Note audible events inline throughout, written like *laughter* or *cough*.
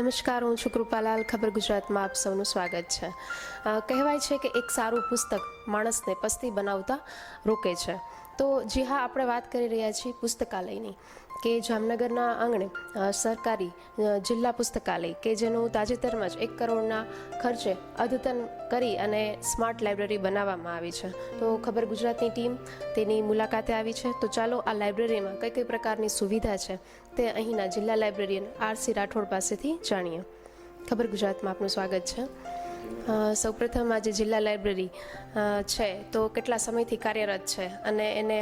નમસ્કાર, હું છું કૃપાલાલ, ખબર ગુજરાતમાં આપ સૌનું સ્વાગત છે. કહેવાય છે કે એક સારું પુસ્તક માણસને પસ્તી બનાવતા રોકે છે. તો જી હા, આપણે વાત કરી રહ્યા છીએ પુસ્તકાલયની કે જામનગરના આંગણે સરકારી જિલ્લા પુસ્તકાલય કે જેનું તાજેતરમાં જ એક કરોડના ખર્ચે અદ્યતન કરી અને સ્માર્ટ લાઇબ્રેરી બનાવવામાં આવી છે. તો ખબર ગુજરાતની ટીમ તેની મુલાકાતે આવી છે. તો ચાલો આ લાઇબ્રેરીમાં કઈ કઈ પ્રકારની સુવિધા છે તે અહીંના જિલ્લા લાઇબ્રેરિયન આરસી રાઠોડ પાસેથી જાણીએ. ખબર ગુજરાતમાં આપનું સ્વાગત છે. સૌપ્રથમ આજે જિલ્લા લાઇબ્રેરી છે. તો કેટલા સમયથી કાર્યરત છે અને એને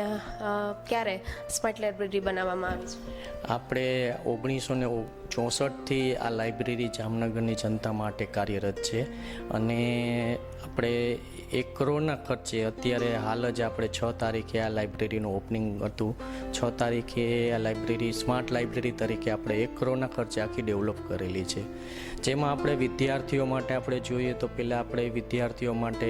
ક્યારે સ્માર્ટ લાઇબ્રેરી બનાવવામાં આવી છે? આપણે ઓગણીસો ને ચોસઠથી આ લાઇબ્રેરી જામનગરની જનતા માટે કાર્યરત છે અને આપણે એક કરોડના ખર્ચે, અત્યારે હાલ જ આપણે છ તારીખે આ લાઇબ્રેરીનું ઓપનિંગ હતું. છ તારીખે આ લાઇબ્રેરી, સ્માર્ટ લાઇબ્રેરી તરીકે આપણે એક કરોડના ખર્ચે આખી ડેવલપ કરેલી છે. જેમાં આપણે વિદ્યાર્થીઓ માટે આપણે જોઈએ તો પહેલાં આપણે વિદ્યાર્થીઓ માટે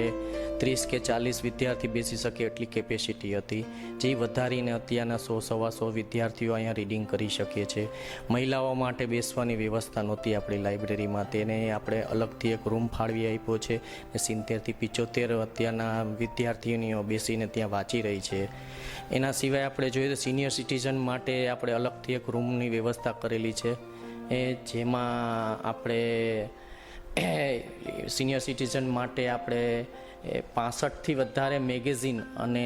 ત્રીસ કે ચાલીસ વિદ્યાર્થી બેસી શકે એટલી કેપેસિટી હતી, જે વધારીને અત્યારના સો, સવા સો વિદ્યાર્થીઓ અહીંયા રીડિંગ કરી શકીએ છીએ મહિલાઓ માટે બેસવાની વ્યવસ્થા નહોતી આપણી લાઇબ્રેરીમાં તેને આપણે અલગથી એક રૂમ ફાળવી આપ્યો છે ને સિત્તેરથી પિચોતેર અત્યારના વિદ્યાર્થીનીઓ બેસીને ત્યાં વાંચી રહી છે. એના સિવાય આપણે જોઈએ તો સિનિયર સિટીઝન માટે આપણે અલગથી એક રૂમની વ્યવસ્થા કરેલી છે, એ જેમાં આપણે સિનિયર સિટીઝન માટે આપણે પાસઠથી વધારે મેગેઝિન અને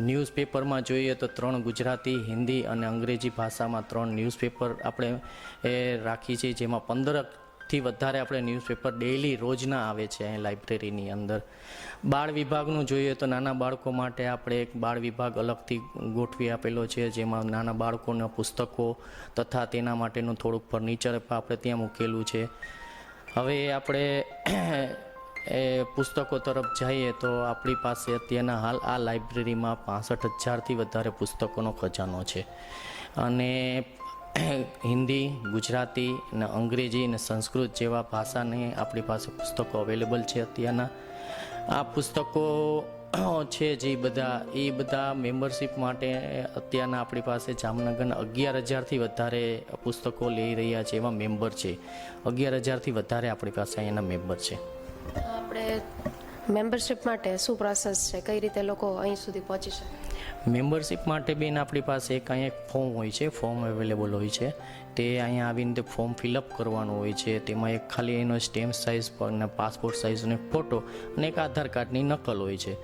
ન્યૂઝપેપરમાં જોઈએ તો ત્રણ ગુજરાતી, હિન્દી અને અંગ્રેજી ભાષામાં ત્રણ ન્યૂઝપેપર આપણે એ રાખી છે, જેમાં પંદરથી વધારે આપણે ન્યૂઝપેપર ડેઇલી રોજના આવે છે અહીં લાઇબ્રેરીની અંદર. બાળ વિભાગનું જોઈએ તો નાના બાળકો માટે આપણે એક બાળ વિભાગ અલગથી ગોઠવી આપેલો છે, જેમાં નાના બાળકોના પુસ્તકો તથા તેના માટેનું થોડુંક ફર્નિચર આપણે ત્યાં મૂકેલું છે. હવે આપણે એ પુસ્તકો તરફ જઈએ તો આપણી પાસે અત્યારના હાલ આ લાઇબ્રેરીમાં પાસઠ હજારથી વધારે પુસ્તકોનો ખજાનો છે. અને હિન્દી, ગુજરાતી ને અંગ્રેજી ને સંસ્કૃત જેવા ભાષાની આપણી પાસે પુસ્તકો અવેલેબલ છે અત્યારના. આ પુસ્તકો છે જે બધા, એ બધા મેમ્બરશિપ માટે અત્યારના આપણી પાસે જામનગરના અગિયાર હજારથી વધારે પુસ્તકો લઈ રહ્યા છે એવા મેમ્બર છે. અગિયાર હજારથી વધારે આપણી પાસે અહીંયાના મેમ્બર છે. આપણે મેમ્બરશિપ માટે શું પ્રોસેસ છે? કઈ રીતે લોકો અહીં સુધી પહોંચી શકે? મેમ્બરશિપ માટે બેન આપણી પાસે એક અહીંયા એક ફોર્મ હોય છે ફોર્મ અવેલેબલ હોય છે. તે અહીંયા આવીને તે ફોર્મ ફિલઅપ કરવાનું હોય છે. તેમાં એક ખાલી એનો સ્ટેમ્પ સાઇઝ અને પાસપોર્ટ સાઇઝનો એક ફોટો અને એક આધાર કાર્ડની નકલ હોય છે.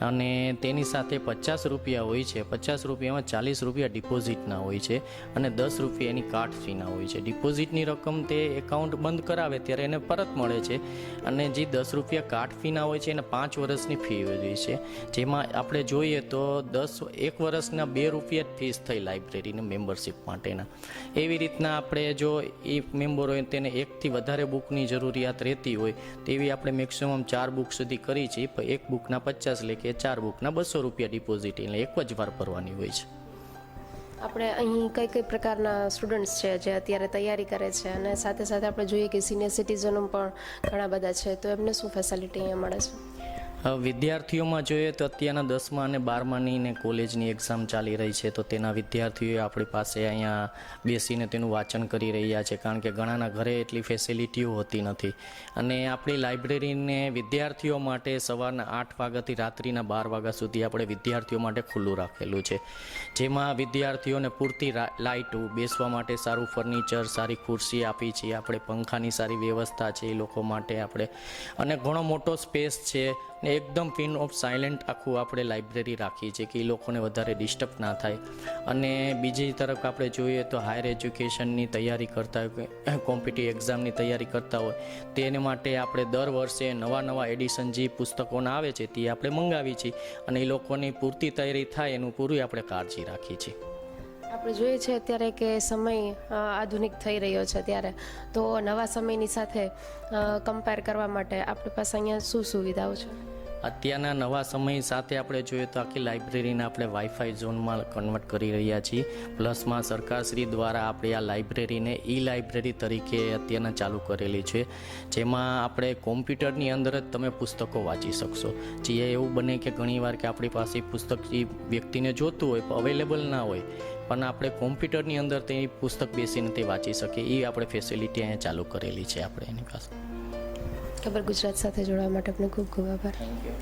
અને તેની સાથે પચાસ રૂપિયા હોય છે. પચાસ રૂપિયામાં ચાલીસ રૂપિયા ડિપોઝિટના હોય છે અને દસ રૂપિયા એની કાર્ડ ફીના હોય છે. ડિપોઝિટની રકમ તે એકાઉન્ટ બંધ કરાવે ત્યારે એને પરત મળે છે અને જે દસ રૂપિયા કાર્ડ ફીના હોય છે એને પાંચ વર્ષની ફી હોય છે. જેમાં આપણે જોઈએ તો દસ, એક વર્ષના બે રૂપિયા જ ફીસ થઈ લાઇબ્રેરીની મેમ્બરશિપ માટેના. એવી રીતના આપણે જો એ મેમ્બર હોય તેને એકથી વધારે બુકની જરૂરિયાત રહેતી હોય તેવી આપણે મેક્સિમમ ચાર બુક સુધી કરી છે. એક બુકના પચાસ લે કે ચાર બુકના બસો રૂપિયા ડિપોઝિટ એટલે એક જ વાર ભરવાની હોય છે. આપણે અહીં કઈ કઈ પ્રકારના સ્ટુડન્ટ્સ છે જે અત્યારે તૈયારી કરે છે અને સાથે સાથે આપણે જોઈએ કે સિનિયર સિટીઝનો પણ ઘણા બધા છે. તો એમને શું ફેસિલિટી અહીંયા મળે છે? વિદ્યાર્થીઓમાં જોઈએ તો અત્યારના દસમા અને બારમાની ને કોલેજની એક્ઝામ ચાલી રહી છે, તો તેના વિદ્યાર્થીઓ આપણી પાસે અહીંયા બેસીને તેનું વાંચન કરી રહ્યા છે, કારણ કે ઘણાના ઘરે એટલી ફેસિલિટીઓ હોતી નથી. અને આપણી લાઇબ્રેરીને વિદ્યાર્થીઓ માટે સવારના આઠ વાગ્યાથી રાત્રિના બાર વાગ્યા સુધી આપણે વિદ્યાર્થીઓ માટે ખુલ્લું રાખેલું છે. જેમાં વિદ્યાર્થીઓને પૂરતી લાઇટો બેસવા માટે સારું ફર્નિચર સારી ખુરશી આપી છે, આપણે પંખાની સારી વ્યવસ્થા છે એ લોકો માટે આપણે, અને ઘણો મોટો સ્પેસ છે, ને એકદમ પિન ઓફ સાયલેન્ટ આખું આપણે લાઇબ્રેરી રાખીએ છીએ કે એ લોકોને વધારે ડિસ્ટર્બ ના થાય. અને બીજી તરફ આપણે જોઈએ તો હાયર એજ્યુકેશનની તૈયારી કરતા હોય *coughs* કોમ્પિટિવ એક્ઝામની તૈયારી કરતા હોય તેને માટે આપણે દર વર્ષે નવા નવા એડિશન જે પુસ્તકોના આવે છે તે આપણે મંગાવી છીએ અને એ લોકોની પૂરતી તૈયારી થાય એનું પૂરી આપણે કાળજી રાખીએ છીએ. આપણે જોઈએ છે અત્યારે કે સમય આધુનિક થઈ રહ્યો છે ત્યારે તો નવા સમયની સાથે કમ્પેર કરવા માટે આપણી પાસે અહીંયા શું સુવિધાઓ છે? અત્યારના નવા સમય સાથે આપણે જોઈએ તો આખી લાઇબ્રેરીને આપણે વાઈફાઈ ઝોનમાં કન્વર્ટ કરી રહ્યા છીએ. પ્લસમાં સરકારશ્રી દ્વારા આપણે આ લાઇબ્રેરીને ઈ લાઇબ્રેરી તરીકે અત્યારના ચાલુ કરેલી છે. જેમાં આપણે કોમ્પ્યુટરની અંદર જ તમે પુસ્તકો વાંચી શકશો. જે એવું બને કે ઘણીવાર કે આપણી પાસે પુસ્તક એ વ્યક્તિને જોતું હોય અવેલેબલ ના હોય, પણ આપણે કોમ્પ્યુટરની અંદર તે પુસ્તક બેસીને તે વાંચી શકીએ. એ આપણે ફેસિલિટી અહીંયા ચાલુ કરેલી છે આપણે એની પાસે. ખબર ગુજરાત સાથે જોડાવા માટે આપનો ખૂબ ખૂબ આભાર. Thank you